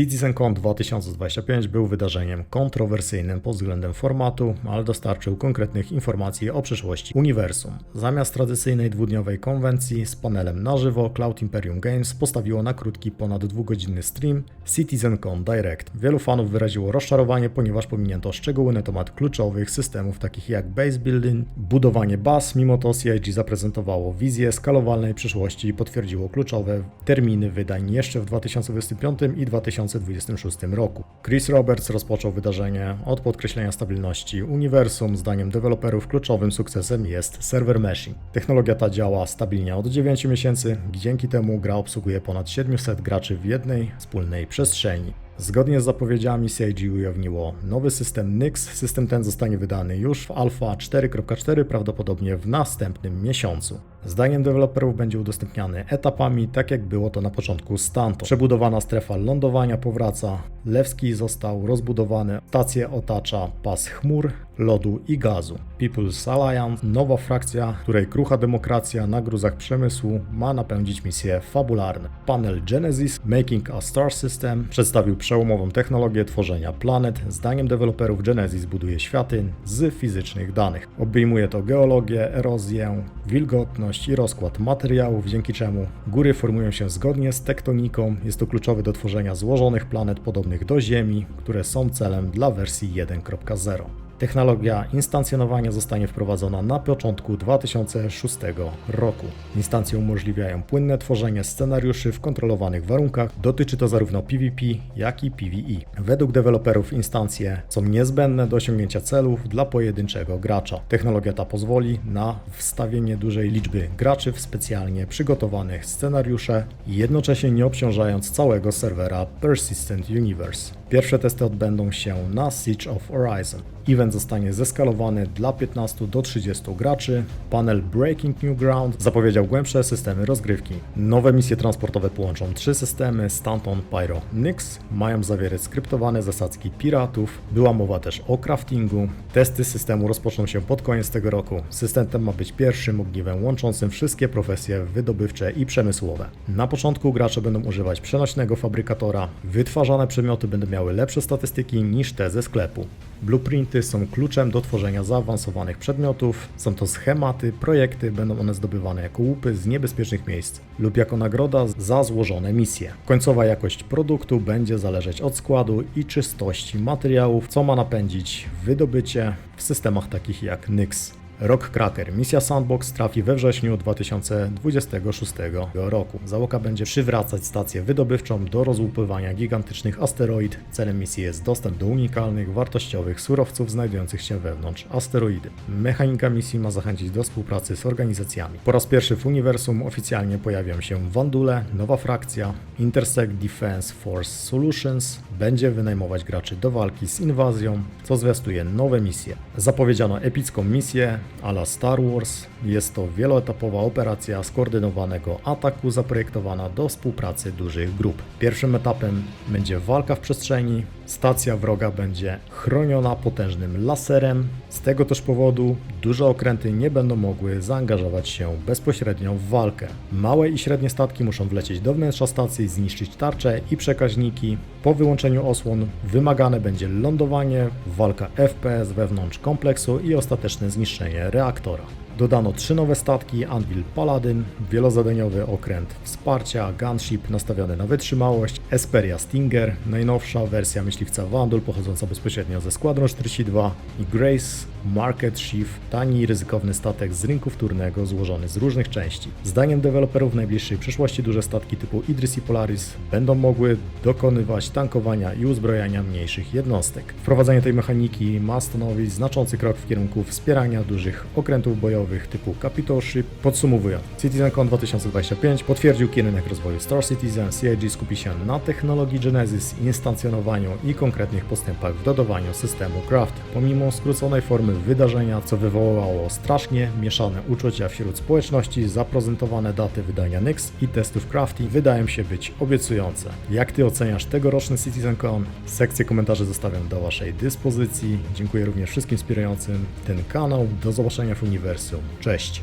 CitizenCon 2025 był wydarzeniem kontrowersyjnym pod względem formatu, ale dostarczył konkretnych informacji o przyszłości uniwersum. Zamiast tradycyjnej dwudniowej konwencji z panelem na żywo, Cloud Imperium Games postawiło na krótki, ponad dwugodzinny stream CitizenCon Direct. Wielu fanów wyraziło rozczarowanie, ponieważ pominięto szczegóły na temat kluczowych systemów takich jak base building, budowanie baz, mimo to CIG zaprezentowało wizję skalowalnej przyszłości i potwierdziło kluczowe terminy wydań jeszcze w 2025 i 2026 roku. Chris Roberts rozpoczął wydarzenie od podkreślenia stabilności uniwersum. Zdaniem deweloperów kluczowym sukcesem jest server meshing. Technologia ta działa stabilnie od 9 miesięcy, dzięki temu gra obsługuje ponad 700 graczy w jednej wspólnej przestrzeni. Zgodnie z zapowiedziami CIG ujawniło nowy system Nyx. System ten zostanie wydany już w Alpha 4.4, prawdopodobnie w następnym miesiącu. Zdaniem deweloperów będzie udostępniany etapami, tak jak było to na początku Stanton. Przebudowana strefa lądowania powraca, Lewski został rozbudowany, stację otacza pas chmur, lodu i gazu. People's Alliance, nowa frakcja, której krucha demokracja na gruzach przemysłu ma napędzić misje fabularne. Panel Genesis Making a Star System przedstawił przełomową technologię tworzenia planet. Zdaniem deweloperów Genesis buduje światy z fizycznych danych. Obejmuje to geologię, erozję, wilgotność i rozkład materiałów, dzięki czemu góry formują się zgodnie z tektoniką. Jest to kluczowe do tworzenia złożonych planet podobnych do Ziemi, które są celem dla wersji 1.0. Technologia instancjonowania zostanie wprowadzona na początku 2006 roku. Instancje umożliwiają płynne tworzenie scenariuszy w kontrolowanych warunkach. Dotyczy to zarówno PvP, jak i PvE. Według deweloperów instancje są niezbędne do osiągnięcia celów dla pojedynczego gracza. Technologia ta pozwoli na wstawienie dużej liczby graczy w specjalnie przygotowanych scenariusze, jednocześnie nie obciążając całego serwera Persistent Universe. Pierwsze testy odbędą się na Siege of Horizon. Event zostanie zeskalowany dla 15 do 30 graczy. Panel Breaking New Ground zapowiedział głębsze systemy rozgrywki. Nowe misje transportowe połączą trzy systemy Stanton, Pyro, Nyx. Mają zawierać skryptowane zasadzki piratów. Była mowa też o craftingu. Testy systemu rozpoczną się pod koniec tego roku. System ten ma być pierwszym ogniwem łączącym wszystkie profesje wydobywcze i przemysłowe. Na początku gracze będą używać przenośnego fabrykatora. Wytwarzane przedmioty będą miały lepsze statystyki niż te ze sklepu. Blueprinty są kluczem do tworzenia zaawansowanych przedmiotów. Są to schematy, projekty, będą one zdobywane jako łupy z niebezpiecznych miejsc lub jako nagroda za złożone misje. Końcowa jakość produktu będzie zależeć od składu i czystości materiałów, co ma napędzić wydobycie w systemach takich jak Nyx. Rock Cracker. Misja Sandbox trafi we wrześniu 2026 roku. Załoga będzie przywracać stację wydobywczą do rozłupywania gigantycznych asteroid. Celem misji jest dostęp do unikalnych, wartościowych surowców znajdujących się wewnątrz asteroidy. Mechanika misji ma zachęcić do współpracy z organizacjami. Po raz pierwszy w uniwersum oficjalnie pojawią się Wandule, nowa frakcja. Intersect Defense Force Solutions będzie wynajmować graczy do walki z inwazją, co zwiastuje nowe misje. Zapowiedziano epicką misję, ala Star Wars. Jest to wieloetapowa operacja skoordynowanego ataku zaprojektowana do współpracy dużych grup. Pierwszym etapem będzie walka w przestrzeni. Stacja wroga będzie chroniona potężnym laserem. Z tego też powodu duże okręty nie będą mogły zaangażować się bezpośrednio w walkę. Małe i średnie statki muszą wlecieć do wnętrza stacji, zniszczyć tarcze i przekaźniki. Po wyłączeniu osłon wymagane będzie lądowanie, walka FPS wewnątrz kompleksu i ostateczne zniszczenie reaktora. Dodano trzy nowe statki, Anvil Paladin, wielozadaniowy okręt wsparcia, Gunship nastawiony na wytrzymałość, Esperia Stinger, najnowsza wersja myśliwca Vandal pochodząca bezpośrednio ze Squadron 42 i Grace Market Shift, tani i ryzykowny statek z rynku wtórnego złożony z różnych części. Zdaniem deweloperów w najbliższej przyszłości duże statki typu Idris i Polaris będą mogły dokonywać tankowania i uzbrojania mniejszych jednostek. Wprowadzenie tej mechaniki ma stanowić znaczący krok w kierunku wspierania dużych okrętów bojowych typu Capitol Ship. Podsumowując, CitizenCon 2025 potwierdził kierunek rozwoju Star Citizen. CIG skupi się na technologii Genesis, instancjonowaniu i konkretnych postępach w dodawaniu systemu Craft. Pomimo skróconej formy wydarzenia, co wywołało strasznie mieszane uczucia wśród społeczności, zaprezentowane daty wydania Nyx i testów Crafty wydają się być obiecujące. Jak Ty oceniasz tegoroczny CitizenCon? Sekcję komentarzy zostawiam do Waszej dyspozycji. Dziękuję również wszystkim wspierającym ten kanał. Do zobaczenia w uniwersum. Cześć!